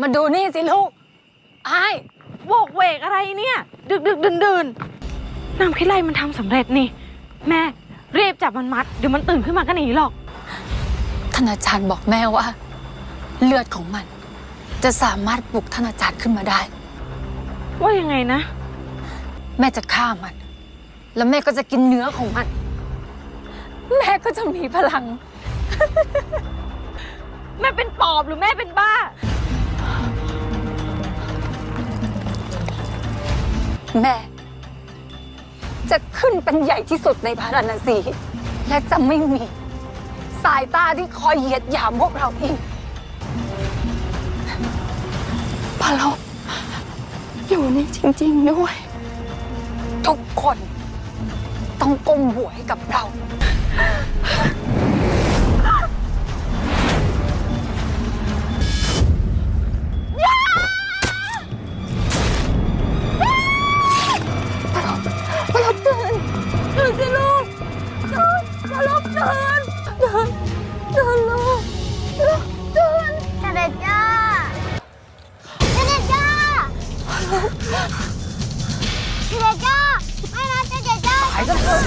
มาดูนี่สิลูกไอ้ายโวกเวกอะไรเนี่ย ดึกดึกดื่นดื่นนางพิไลมันทำสำเร็จนี่ แม่รีบจับมันมัด เดี๋ยวมันตื่นขึ้นมาก็หนีหรอก ท่านอาจารย์บอกแม่ว่า เลือดของมัน จะสามารถปลุกท่านอาจารย์ขึ้นมาได้ ว่ายังไงนะ แม่จะฆ่ามัน แล้วแม่ก็จะกินเนื้อของมัน แม่ก็จะมีพลัง แม่เป็นปอบหรือแม่เป็นบ้า แม่ จะขึ้นเป็นใหญ่ที่สุดในพาราณสี และจะไม่มี สายตาที่คอยเหยียดหยามพวกเราอีกพาลบอยู่นี่จริง ๆ ด้วย ทุกคนต้องก้มหัวให้กับเรา มาลบตื่นตื่นตื่นลูกตื่นเสด็จย่าเสด็จย่าเสด็จย่าไม่นะเสด็จย่าหายกันเถอะ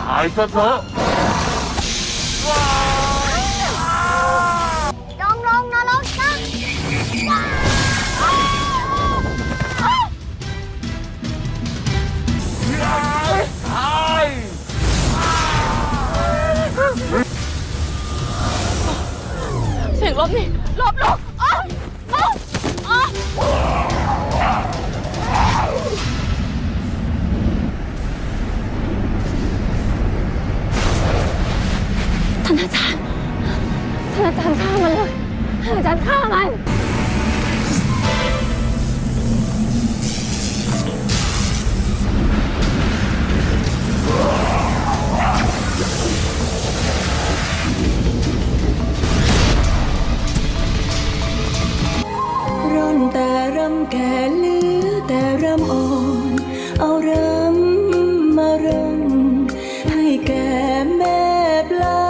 ตายซะเถอะ ลบนี่ลบลบอ้าวอ้าวอ้าวท่านอาจารย์ ท่านอาจารย์ฆ่ามันเลยท่านอาจารย์ฆ่ามัน แก่เหลือแต่รำอ่อน เอารำมารำให้แก่แม่ปลา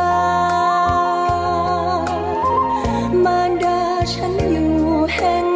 มารดาฉันอยู่แห่ง